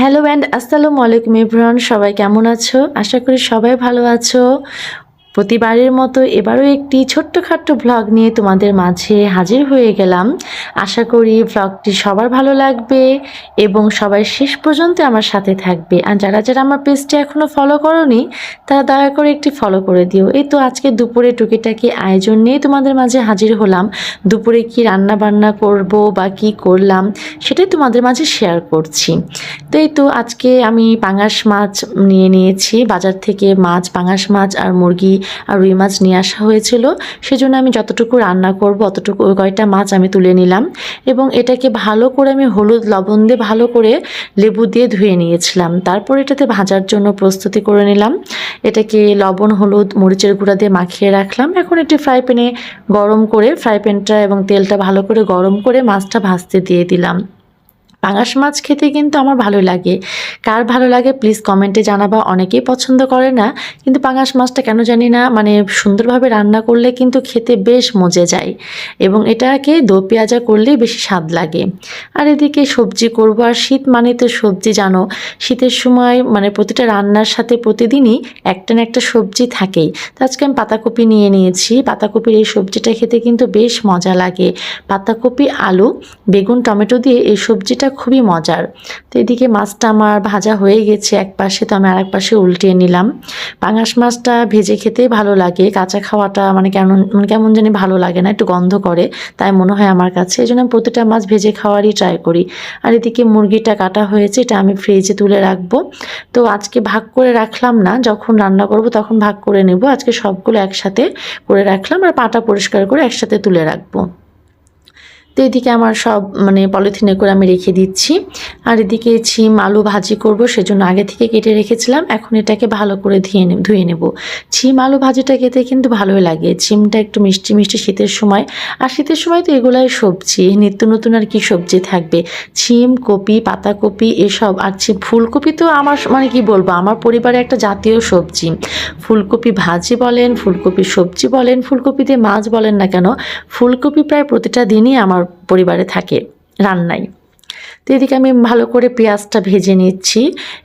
Hello and আসসালামু আলাইকুম everyone সবাই কেমন আছো? আশা করি সবাই ভালো আছো। প্রতিবারের মতো এবারও একটি ছোট্টখাট্ট ভ্লগ নিয়ে তোমাদের মাঝে হাজির হয়ে গেলাম। আশা করি ভ্লগটি সবার ভালো লাগবে এবং সবাই শেষ পর্যন্ত আমার সাথে থাকবে। আর যারা যারা আমার পেজটি এখনও ফলো করনি, তারা দয়া করে একটি ফলো করে দিও। এই তো আজকে দুপুরে টুকিটাকি আয়োজন নিয়ে তোমাদের মাঝে হাজির হলাম। দুপুরে কি রান্না বান্না করব বা কি করলাম সেটাই তোমাদের মাঝে শেয়ার করছি। তো এই তো আজকে আমি পাঙাশ মাছ নিয়ে নিয়েছি। বাজার থেকে মাছ, পাঙাশ মাছ আর মুরগি আর রুই মাছ নিয়ে আসা হয়েছিল। সেজন্য আমি যতটুকু রান্না করব, অতটুকু ওই কয়টা মাছ আমি তুলে নিলাম এবং এটাকে ভালো করে আমি হলুদ লবণ দিয়ে ভালো করে লেবু দিয়ে ধুয়ে নিয়েছিলাম। তারপর এটাতে ভাজার জন্য প্রস্তুতি করে নিলাম। এটাকে লবণ, হলুদ, মরিচের গুঁড়া দিয়ে মাখিয়ে রাখলাম। এখন একটি ফ্রাই প্যানে গরম করে ফ্রাই প্যানটা এবং তেলটা ভালো করে গরম করে মাছটা ভাজতে দিয়ে দিলাম। পাঙাশ মাছ খেতে কিন্তু আমার ভালো লাগে। কার ভালো লাগে প্লিজ কমেন্টে জানাবা। অনেকেই পছন্দ করে না, কিন্তু পাঙাশ মাছটা কেন জানি না মানে সুন্দরভাবে রান্না করলে কিন্তু খেতে বেশ মজে যায়। এবং এটাকে দো পেঁয়াজা করলেই বেশি স্বাদ লাগে। আর এদিকে সবজি করব। আর শীত মানে তো সবজি, জানো? শীতের সময় মানে প্রতিটা রান্নার সাথে প্রতিদিনই একটা না একটা সবজি থাকেই। তো আজকে আমি পাতাকপি নিয়ে নিয়েছি। পাতাকপির এই সবজিটা খেতে কিন্তু বেশ মজা লাগে। পাতাকপি, আলু, বেগুন, টমেটো দিয়ে এই সবজিটা খুবই মজার। তো এদিকে মাছটা আমার ভাজা হয়ে গেছে, এক পাশে তো আমি আর এক পাশে উল্টিয়ে নিলাম। পাঙাশ মাছটা ভেজে খেতেই ভালো লাগে, কাঁচা খাওয়াটা মানে কেমন মানে কেমন জানি ভালো লাগে না, একটু গন্ধ করে, তাই মনে হয় আমার কাছে। এই জন্য প্রতিটা মাছ ভেজে খাওয়ারই ট্রাই করি। আর এদিকে মুরগিটা কাটা হয়েছে, এটা আমি ফ্রিজে তুলে রাখব। তো আজকে ভাগ করে রাখলাম না, যখন রান্না করব তখন ভাগ করে নেব। আজকে সবগুলো একসাথে করে রাখলাম আর পাটা পরিষ্কার করে একসাথে তুলে রাখব। তো এদিকে আমার সব মানে পলিথিনে করে আমি রেখে দিচ্ছি। আর এদিকে ছিম, আলু ভাজি করব, সেজন্য আগে থেকে কেটে রেখেছিলাম। এখন এটাকে ভালো করে ধুয়ে ধুয়ে নেব। ছিম, আলু ভাজিটা খেতে কিন্তু ভালোই লাগে। ছিমটা একটু মিষ্টি মিষ্টি শীতের সময়। আর শীতের সময় তো এগুলাই সবজি নিত্য নতুন আর কি সবজি থাকবে। ছিম, কপি, পাতাকপি এসব। আর ছি- ফুলকপি তো আমার মানে কি বলব, আমার পরিবারে একটা জাতীয় সবজি। ফুলকপি ভাজি বলেন, ফুলকপি সবজি বলেন ফুলকপিতে মাছ বলেন না কেন, ফুলকপি প্রায় প্রতিটা দিনই আমার পরিবারে থাকে রান্নায় তো এদিকে আমি ভালো করে পেঁয়াজটা ভেজে নিচ্ছি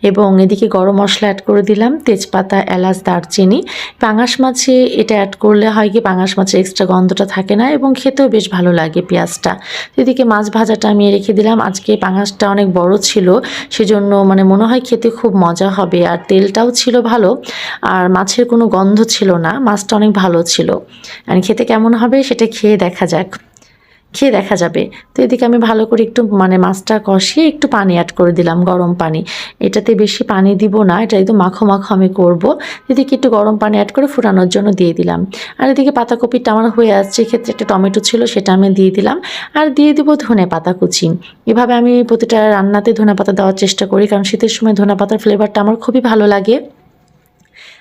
এবং এদিকে গরম মশলা অ্যাড করে দিলাম, তেজপাতা, এলাচ, দারচিনি। পাঙাশ মাছে এটা অ্যাড করলে হয় কি, পাঙাশ মাছের এক্সট্রা গন্ধটা থাকে না এবং খেতেও বেশ ভালো লাগে পেঁয়াজটা। তো এদিকে মাছ ভাজাটা আমি রেখে দিলাম। আজকে পাঙাশটা অনেক বড় ছিল, সেজন্য মানে মনে হয় খেতে খুব মজা হবে আর তেলটাও ছিল ভালো আর মাছের কোনো গন্ধ ছিল না, মাছটা অনেক ভালো ছিল। আর খেতে কেমন হবে সেটা খেয়ে দেখা যাক। খেয়ে দেখা যাবে। তো এদিকে আমি ভালো করে একটু মানে মাছটা কষিয়ে একটু পানি অ্যাড করে দিলাম, গরম পানি। এটাতে বেশি পানি দিব না, এটা একদম মাখো মাখো আমি করব। এদিকে একটু গরম পানি অ্যাড করে ফুটানোর জন্য দিয়ে দিলাম। আর এদিকে পাতাকপিটা আমার হয়ে আসছে, এক্ষেত্রে একটা টমেটো ছিল সেটা আমি দিয়ে দিলাম। আর দিয়ে দিব ধনে পাতা কুচি। এভাবে আমি প্রতিটা রান্নাতে ধনে পাতা দেওয়ার চেষ্টা করি, কারণ শীতের সময় ধনে পাতার ফ্লেভারটা আমার খুবই ভালো লাগে।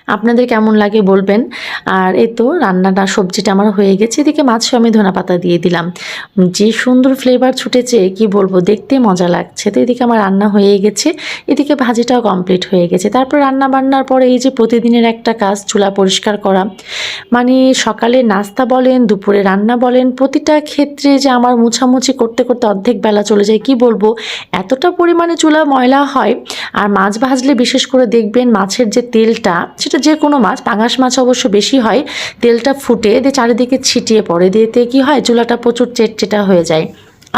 আপনাদের কেমন লাগে বলবেন। আর এই তো রান্নাটা, সবজিটা আমার হয়ে গেছে। এদিকে মাছও আমি ধনা পাতা দিয়ে দিলাম। যে সুন্দর ফ্লেভার ছুটেছে, কি বলব, দেখতে মজা লাগছে। তো এদিকে আমার রান্না হয়ে গেছে। এদিকে ভাজিটাও কমপ্লিট হয়ে গেছে। তারপর রান্না বান্নার পরে এই যে প্রতিদিনের একটা কাজ, চুলা পরিষ্কার করা। মানে সকালে নাস্তা বলেন, দুপুরে রান্না বলেন, প্রতিটা ক্ষেত্রে যে আমার মুছামুছি করতে করতে অর্ধেক বেলা চলে যায়, কি বলব? এতটা পরিমাণে চুলা ময়লা হয়। আর মাছ ভাজলে বিশেষ করে দেখবেন মাছের যে তেলটা, সেটা যে কোনো মাছ, পাঙাশ মাছ অবশ্য বেশি হয়, তেলটা ফুটে দিয়ে চারিদিকে ছিটিয়ে পড়ে দিয়েতে কি হয়, চুলাটা প্রচুর চেটচেটা হয়ে যায়।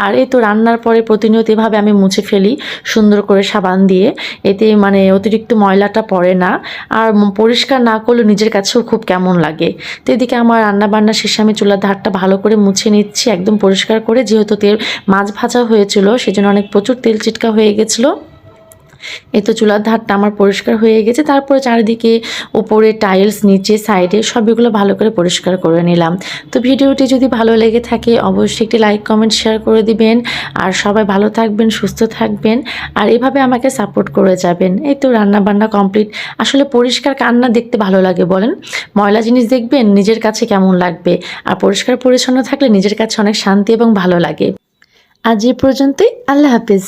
আর এই তো রান্নার পরে প্রতিনিয়ত এভাবে আমি মুছে ফেলি, সুন্দর করে সাবান দিয়ে। এতে মানে অতিরিক্ত ময়লাটা পড়ে না, আর পরিষ্কার না করলে নিজের কাছেও খুব কেমন লাগে। তো এদিকে আমার রান্না বান্না শেষে আমি চুলার ধারটা ভালো করে মুছে নিচ্ছি, একদম পরিষ্কার করে, যেহেতু তেল মাছ ভাজা হয়েছিল, সেজন্য অনেক প্রচুর তেল চিটকা হয়ে গেছিল। এই তো চুলার ধারটা আমার পরিষ্কার হয়ে গেছে। তারপরে চারিদিকে উপরে টাইলস নিচে সাইডে সবগুলো ভালো করে পরিষ্কার করে নিলাম। তো ভিডিওটি যদি ভালো লেগে থাকে, অবশ্যই একটি লাইক কমেন্ট শেয়ার করে দিবেন। আর সবাই ভালো থাকবেন, সুস্থ থাকবেন। আর এভাবে আমাকে সাপোর্ট করে যাবেন। এই তো রান্না বান্না কমপ্লিট আসলে পরিষ্কার কান্না দেখতে ভালো লাগে, বলেন। ময়লা জিনিস দেখবেন, নিজের কাছে কেমন লাগবে? আর পরিষ্কার পরিচ্ছন্ন থাকলে নিজের কাছে অনেক শান্তি এবং ভালো লাগে। আজ এই পর্যন্তই। আল্লাহ হাফিজ।